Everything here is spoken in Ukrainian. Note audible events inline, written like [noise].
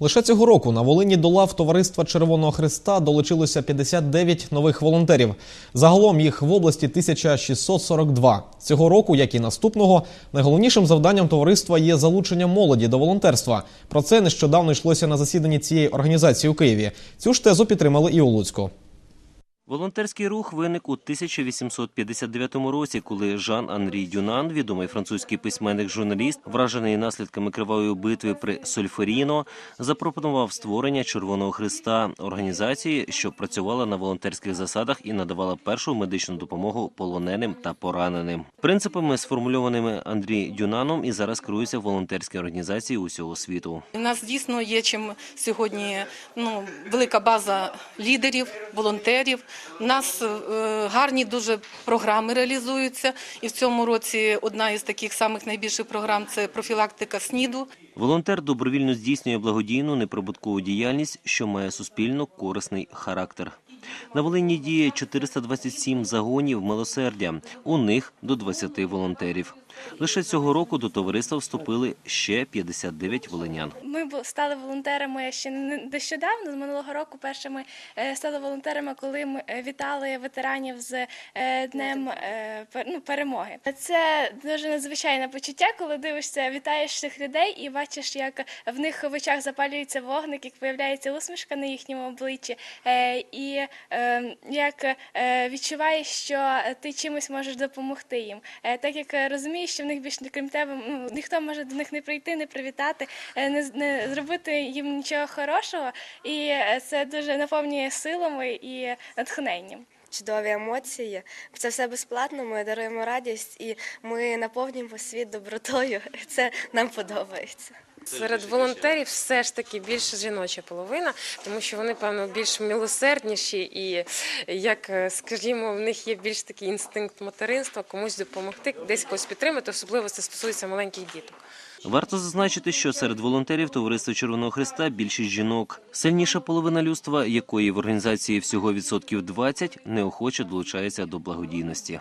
Лише цього року на Волині до лав товариства Червоного Христа долучилося 59 нових волонтерів. Загалом їх в області 1642. Цього року, як і наступного, найголовнішим завданням товариства є залучення молоді до волонтерства. Про це нещодавно йшлося на засіданні цієї організації у Києві. Цю ж тезу підтримали і у Луцьку. Волонтерський рух виник у 1859 році, коли Жан Анрі Дюнан, відомий французький письменник-журналіст, вражений наслідками кривавої битви при Сольферіно, запропонував створення Червоного Христа організації, що працювала на волонтерських засадах і надавала першу медичну допомогу полоненим та пораненим. Принципами, сформульованими Андрі Дюнаном, і зараз керуються волонтерські організації усього світу. У нас дійсно є чим сьогодні ну, велика база лідерів, волонтерів. У нас е, гарні дуже програми реалізуються. І в цьому році одна із таких самих найбільших програм це профілактика СНІДу. Волонтер добровільно здійснює благодійну неприбуткову діяльність, що має суспільно корисний характер. На Волині діє 427 загонів милосердя. У них до 20 волонтерів. Лише цього року до товариства вступили ще 59 волинян. Ми стали волонтерами ще не нещодавно. З минулого року першими е, стали волонтерами, коли ми е, вітали ветеранів з е, днем ну, перемоги. Це дуже надзвичайне почуття, коли дивишся, вітаєш цих людей і бачиш, як в них в очах запалюється вогник, як появляється усмішка на їхньому обличчі, і як відчуваєш, що ти чимось можеш допомогти їм. Так як розумієш, що в них більше крім тебе ну, ніхто може до них не прийти, не привітати, е, не, не зробити їм нічого хорошого, і е, це дуже наповнює силами і натхненням. чудові емоції. Це все безплатно. Ми даруємо радість і ми наповнюємо світ добротою. [laughs] Це нам подобається. Серед волонтерів все ж таки більше жіноча половина, тому що вони, певно, більш милосердніші і, як е, скажімо, в них є більш такий інстинкт материнства, комусь допомогти, десь когось підтримати, особливо це стосується маленьких діток. Варто зазначити, що серед волонтерів товариства Червоного Христа більшість жінок. Сильніша половина людства, якої в організації всього відсотків 20, неохоче долучається до благодійності.